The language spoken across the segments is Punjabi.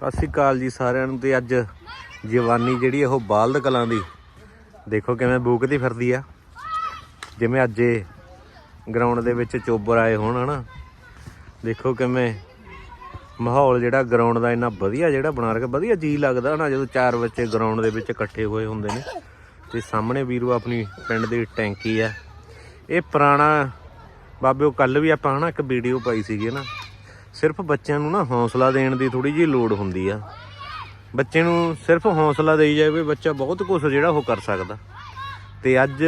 ਸਤਿ ਸ਼੍ਰੀ ਅਕਾਲ ਜੀ ਸਾਰਿਆਂ ਨੂੰ ਤੇ ਅੱਜ ਜਵਾਨੀ ਜਿਹੜੀ ਉਹ ਬਾਲਦ ਕਲਾਂ ਦੀ। ਦੇਖੋ ਕਿਵੇਂ ਬੂਕਦੀ ਫਿਰਦੀ ਆ। ਜਿਵੇਂ ਅੱਜ ਗਰਾਊਂਡ ਦੇ ਵਿੱਚ ਚੋਬਰ ਆਏ ਹੋਣ, ਹਨਾ। ਦੇਖੋ ਕਿਵੇਂ ਮਾਹੌਲ ਜਿਹੜਾ ਗਰਾਊਂਡ ਦਾ ਇੰਨਾ ਵਧੀਆ ਜਿਹੜਾ ਬਣਾ ਰੱਖਿਆ। ਵਧੀਆ ਜੀ ਲੱਗਦਾ ਨਾ ਜਦੋਂ ਚਾਰ ਬੱਚੇ ਗਰਾਊਂਡ ਦੇ ਵਿੱਚ ਇਕੱਠੇ ਹੋਏ ਹੁੰਦੇ ਨੇ। ਤੇ ਸਾਹਮਣੇ ਵੀਰੋ ਆਪਣੀ ਪਿੰਡ ਦੀ ਟੈਂਕੀ ਆ। ਇਹ ਪੁਰਾਣਾ ਬਾਬਿਓ ਕੱਲ ਵੀ ਆਪਾਂ, ਹਨਾ, ਇੱਕ ਵੀਡੀਓ ਪਾਈ ਸੀਗੀ ਨਾ ਸਿਰਫ ਬੱਚਿਆਂ ਨੂੰ ਨਾ ਹੌਸਲਾ ਦੇਣ ਦੀ ਥੋੜੀ ਜਿਹੀ ਲੋੜ ਹੁੰਦੀ ਆ। ਬੱਚੇ ਨੂੰ ਸਿਰਫ ਹੌਸਲਾ ਦੇਈ ਜਾਵੇ ਬੱਚਾ ਬਹੁਤ ਕੁਝ ਜਿਹੜਾ ਉਹ ਕਰ ਸਕਦਾ। ਤੇ ਅੱਜ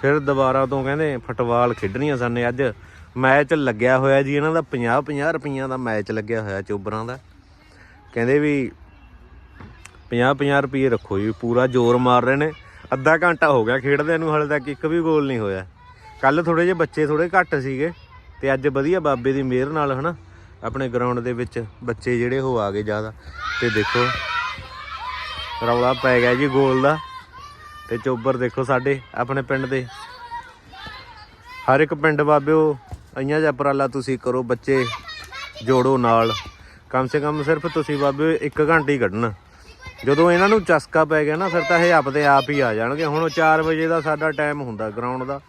ਫਿਰ ਦੁਬਾਰਾ ਤੋਂ ਕਹਿੰਦੇ ਫੁੱਟਬਾਲ ਖੇਡਣੀਆਂ ਸਾਨੇ। ਅੱਜ ਮੈਚ ਲੱਗਿਆ ਹੋਇਆ ਜੀ, ਇਹਨਾਂ ਦਾ 50 50 ਰੁਪਈਆਂ ਦਾ ਮੈਚ ਲੱਗਿਆ ਹੋਇਆ ਚੋਬਰਾਂ ਦਾ। ਕਹਿੰਦੇ ਵੀ 50 50 ਰੁਪਏ ਰੱਖੋ ਜੀ, ਪੂਰਾ ਜ਼ੋਰ ਮਾਰ ਰਹੇ ਨੇ। ਅੱਧਾ ਘੰਟਾ ਹੋ ਗਿਆ ਖੇਡਦੇ ਨੂੰ, ਹਾਲੇ ਤੱਕ ਇੱਕ ਵੀ ਗੋਲ ਨਹੀਂ ਹੋਇਆ। ਕੱਲ ਥੋੜੇ ਜਿਹੇ ਬੱਚੇ ਥੋੜੇ ਘੱਟ ਸੀਗੇ, ਤੇ ਅੱਜ ਵਧੀਆ ਬਾਬੇ ਦੀ ਮਿਹਰ ਨਾਲ, ਹਨਾ? ਆਪਣੇ ਗਰਾਊਂਡ ਦੇ ਵਿੱਚ ਬੱਚੇ ਜਿਹੜੇ ਉਹ ਆ ਗਏ ਜ਼ਿਆਦਾ। ਤੇ ਦੇਖੋ, ਰੌਲਾ ਪੈ ਗਿਆ ਜੀ ਗੋਲ ਦਾ। ਤੇ ਚੋਬਰ ਦੇਖੋ ਸਾਡੇ, ਆਪਣੇ ਪਿੰਡ ਦੇ। ਹਰ ਇੱਕ ਪਿੰਡ ਬਾਬਿਓ, ਅਈਆਂ ਜਿਹਾ ਉਪਰਾਲਾ ਤੁਸੀਂ ਕਰੋ, ਬੱਚੇ ਜੋੜੋ ਨਾਲ। ਕਮ ਸੇ ਕਮ ਸਿਰਫ ਤੁਸੀਂ ਬਾਬਿਓ 1 ਘੰਟੇ ਹੀ ਕੱਢਣਾ। ਜਦੋਂ ਇਹਨਾਂ ਨੂੰ ਚਸਕਾ ਪੈ ਗਿਆ ਨਾ, ਫਿਰ ਤਾਂ ਇਹ ਆਪਦੇ ਆਪ ਹੀ ਆ ਜਾਣਗੇ। ਹੁਣ 4 ਵਜੇ ਦਾ ਸਾਡਾ ਟਾਈਮ ਹੁੰਦਾ ਗਰਾਊਂਡ ਦਾ।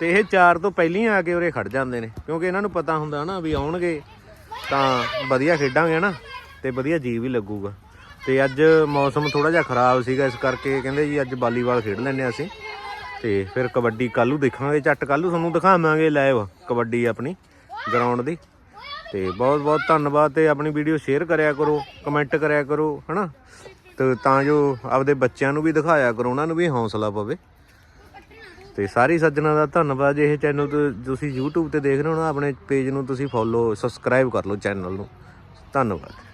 ਤੇ ਇਹ 4 ਤੋਂ ਪਹਿਲਾਂ ਹੀ ਆ ਕੇ ਉਰੇ ਖੜ ਜਾਂਦੇ ਨੇ। ਕਿਉਂਕਿ ਇਹਨਾਂ ਨੂੰ ਪਤਾ ਹੁੰਦਾ ਨਾ ਵੀ ਆਉਣਗੇ। ਤਾਂ ਵਧੀਆ ਖੇਡਾਂਗੇ ਨਾ ਤੇ ਵਧੀਆ ਜੀ ਵੀ ਲੱਗੂਗਾ। ਤੇ ਅੱਜ ਮੌਸਮ ਥੋੜਾ ਜਿਹਾ ਖਰਾਬ ਸੀਗਾ, ਇਸ ਕਰਕੇ ਕਹਿੰਦੇ ਜੀ ਅੱਜ ਵਾਲੀਬਾਲ ਖੇਡ ਲੈਂਦੇ ਹਾਂ ਅਸੀਂ। ਤੇ ਫਿਰ ਕਬੱਡੀ ਕੱਲੂ ਦੇਖਾਂਗੇ, ਝੱਟ ਕੱਲੂ ਤੁਹਾਨੂੰ ਦਿਖਾਵਾਂਗੇ ਲਾਈਵ ਕਬੱਡੀ ਆਪਣੀ ਗਰਾਊਂਡ ਦੀ। ਤੇ ਬਹੁਤ ਬਹੁਤ ਧੰਨਵਾਦ ਤੇ ਆਪਣੀ ਵੀਡੀਓ ਸ਼ੇਅਰ ਕਰਿਆ ਕਰੋ ਕਮੈਂਟ ਕਰਿਆ ਕਰੋ, ਹਨਾ? ਤੇ ਤਾਂ ਜੋ ਆਪਦੇ ਬੱਚਿਆਂ ਨੂੰ ਵੀ ਦਿਖਾਇਆ ਕਰੋ, ਉਹਨਾਂ ਨੂੰ ਵੀ ਹੌਸਲਾ ਪਵੇ। ਤੇ ਸਾਰੀ ਸੱਜਣਾ ਦਾ ਧੰਨਵਾਦ ਜੇ ਇਹ ਚੈਨਲ ਤੁਸੀਂ YouTube ਤੇ ਦੇਖ ਰਹੇ ਹੋ ਨਾ, ਆਪਣੇ ਪੇਜ ਨੂੰ ਤੁਸੀਂ ਫੋਲੋ ਸਬਸਕ੍ਰਾਈਬ ਕਰ ਲਓ ਚੈਨਲ ਨੂੰ। ਧੰਨਵਾਦ।